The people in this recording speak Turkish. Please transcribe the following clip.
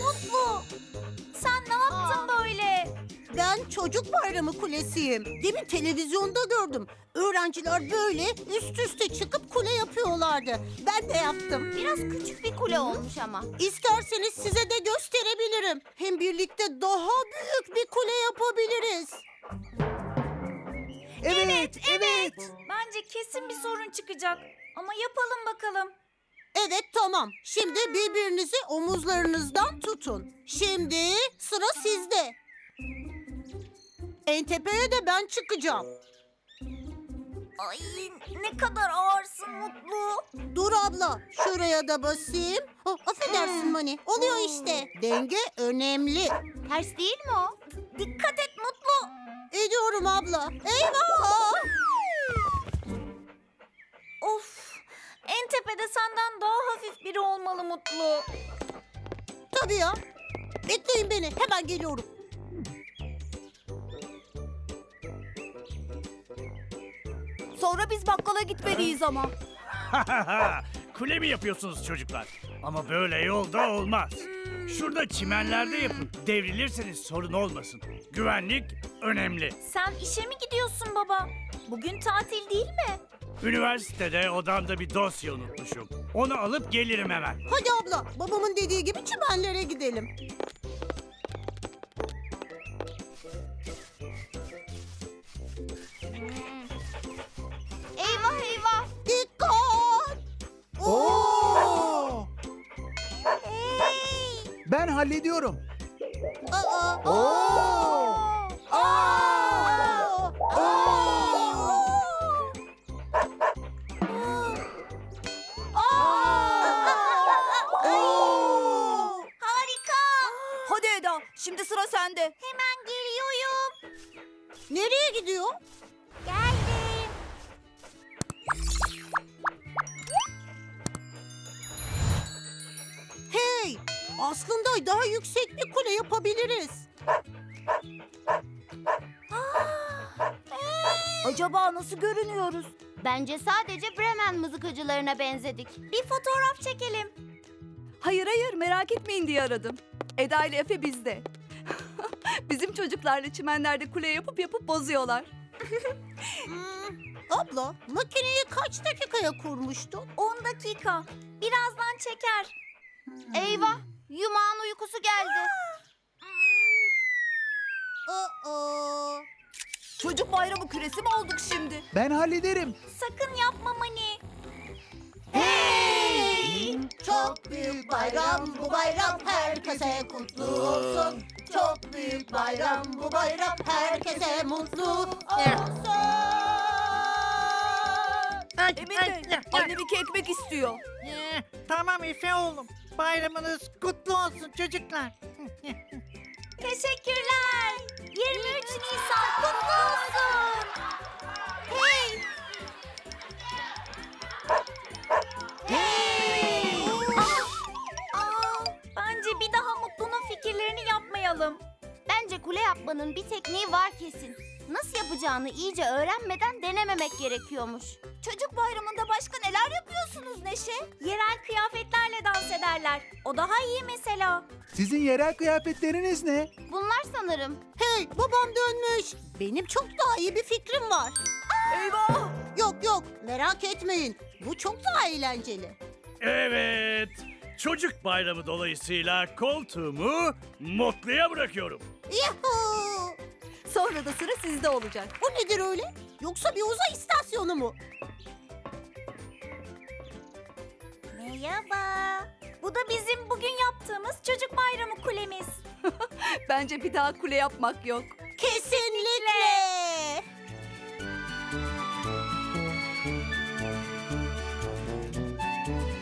Mutlu. Sen ne yaptın böyle? Ben çocuk bayramı kulesiyim. Demin televizyonda gördüm. Öğrenciler böyle üst üste çıkıp kule yapıyorlardı. Ben de yaptım. Biraz küçük bir kule olmuş ama. İsterseniz size de gösterebilirim. Hem birlikte daha büyük bir kule yapabiliriz. Evet, evet. Bence kesin bir sorun çıkacak. Ama yapalım bakalım. Evet tamam. Şimdi birbirinizi omuzlarınızdan tutun. Şimdi sıra sizde. En tepeye de ben çıkacağım. Ay ne kadar ağırsın Mutlu. Dur abla, şuraya da basayım. Oh, affedersin Mani. Oluyor işte. Denge önemli. Ters değil mi o? Dikkat et Mutlu. Ediyorum abla. Eyvah! Daha hafif biri olmalı Mutlu. Tabii ya. Bekleyin beni. Hemen geliyorum. Sonra biz bakkala gitmeliyiz ama. Kule mi yapıyorsunuz çocuklar? Ama böyle yolda olmaz. Şurada çimenlerde yapın. Devrilirseniz sorun olmasın. Güvenlik önemli. Sen işe mi gidiyorsun baba? Bugün tatil değil mi? Üniversitede odamda bir dosya unutmuşum. Onu alıp gelirim hemen. Hadi abla, babamın dediği gibi çimenlere gidelim. Eyvah eyvah. Dikkat! Oo! Hey. Ben hallediyorum. Aa! Oo! Şimdi sıra sende. Hemen geliyorum. Nereye gidiyor? Geldim. Hey! Aslında daha yüksek bir kule yapabiliriz. Acaba nasıl görünüyoruz? Bence sadece Bremen mızıkacılarına benzedik. Bir fotoğraf çekelim. Hayır hayır merak etmeyin diye aradım. Eda ile Efe bizde. Bizim çocuklarla çimenlerde kule yapıp yapıp bozuyorlar. Hmm, abla, makineyi kaç dakikaya kurmuştun? 10 dakika. Birazdan çeker. Eyvah! Yumağın uykusu geldi. Aa! Çocuk bayramı küresi mi olduk şimdi? Ben hallederim. Sakın yapma Mani. Hey! Çok büyük bayram bu bayram herkese kutlu olsun. Çok büyük bayram bu bayram herkese mutlu olsun. Emin Bey, annem iki ekmek istiyor. Ee, tamam Efe oğlum. Bayramınız kutlu olsun çocuklar. Teşekkürler. 23 Nisan kutlu olsun. Yapmayalım. Bence kule yapmanın bir tekniği var kesin. Nasıl yapacağını iyice öğrenmeden denememek gerekiyormuş. Çocuk bayramında başka neler yapıyorsunuz Neşe? Yerel kıyafetlerle dans ederler. O daha iyi mesela. Sizin yerel kıyafetleriniz ne? Bunlar sanırım. Hey babam dönmüş. Benim çok daha iyi bir fikrim var. Eyvah! Yok yok merak etmeyin. Bu çok daha eğlenceli. Evet. Çocuk bayramı dolayısıyla koltuğumu Mutlu'ya bırakıyorum. Yuhuu! Sonra da sıra sizde olacak. Bu nedir öyle? Yoksa bir uzay istasyonu mu? Merhaba. Bu da bizim bugün yaptığımız çocuk bayramı kulemiz. Bence bir daha kule yapmak yok. Kesinlikle.